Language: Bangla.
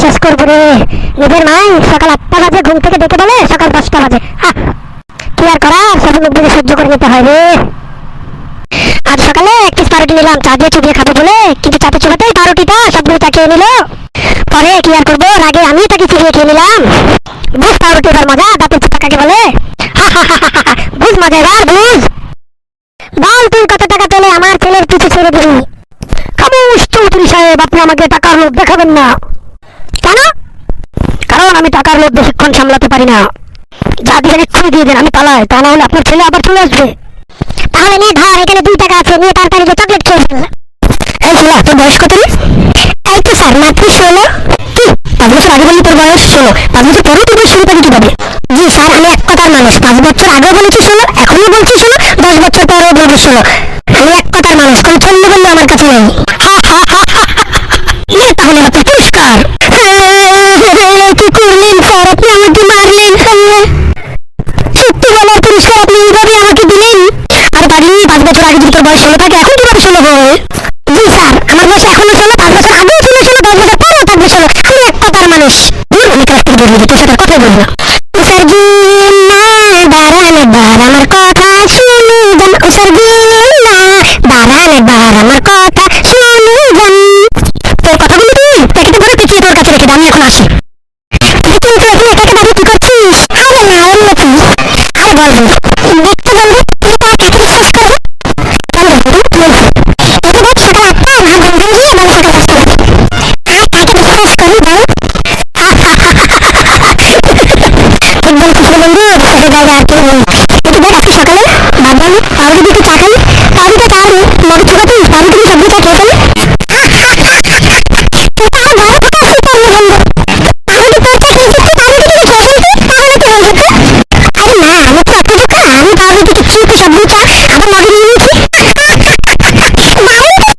কাজ করব রে। নিজের মাই সকাল আটটা বাজে ঘুম থেকে ডেকে বলে সকাল দশটা বাজে। কি আর করার সব লোক দিকে সহ্য করে নিতে হয় রে। আজ সকালে এক পিস নিলাম, চা দিয়ে চুবিয়ে খাব বলে। কিন্তু চাতে চুবাতেই পাউরুটিটা সবগুলো তা খেয়ে নিল। পরে কি আর করব? রাগে আমি তাকে চুবিয়ে খেয়ে নিলাম। বুঝ পাউরুটি এবার মজা, দাঁতের চিপা কাকে বলে। বুঝ মজা এবার, বুঝ! বল তুই কত টাকা পেলে আমার ছেলের পিছু ছেড়ে দিবি। খামোশ চৌধুরী সাহেব, আপনি আমাকে টাকার লোভ দেখাবেন না। কেন কারণ আমি টাকার লোভ বেশিক্ষণ সামলাতে পারি না যা দিবেন এক্ষুনি দিয়ে দেন আমি পালাই তা না হলে আপনার ছেলে আবার চলে আসবে তাহলে নিয়ে ধর এখানে দুই টাকা আছে নিয়ে তাড়াতাড়ি যে চকলেট খেয়ে ফেল এই ছেলে তোর বয়স কত রে এই তো স্যার মাত্র ষোলো কি পাঁচ বছর আগে বললি তোর বয়স ষোলো পাঁচ বছর পরেও তোর বয়স ষোলো পাবি কীভাবে জি স্যার আমি এক কথার মানুষ পাঁচ বছর আগে বলেছি ষোলো এখনও বলছি ষোলো দশ বছর পরেও বলব ষোলো আমি এক কথার মানুষ কোনো চল্লি বললে আমার কাছে নেই তাহলে সত্যি আপনি এইভাবে আমাকে দিলেন? আর পাগলি পাঁচ বছর আগে যদি তোর বয়স ষোলো থাকে এখন কীভাবে ষোলো হয় স্যার, আমার বয়স এখনও ষোলো, পাঁচ বছর আগেও ছিল ষোলো, দশ বছর পরেও থাকবে ষোলো। আমি এক কথার মানুষ। আমি যেতে সেটা কথাই বলব। Bye.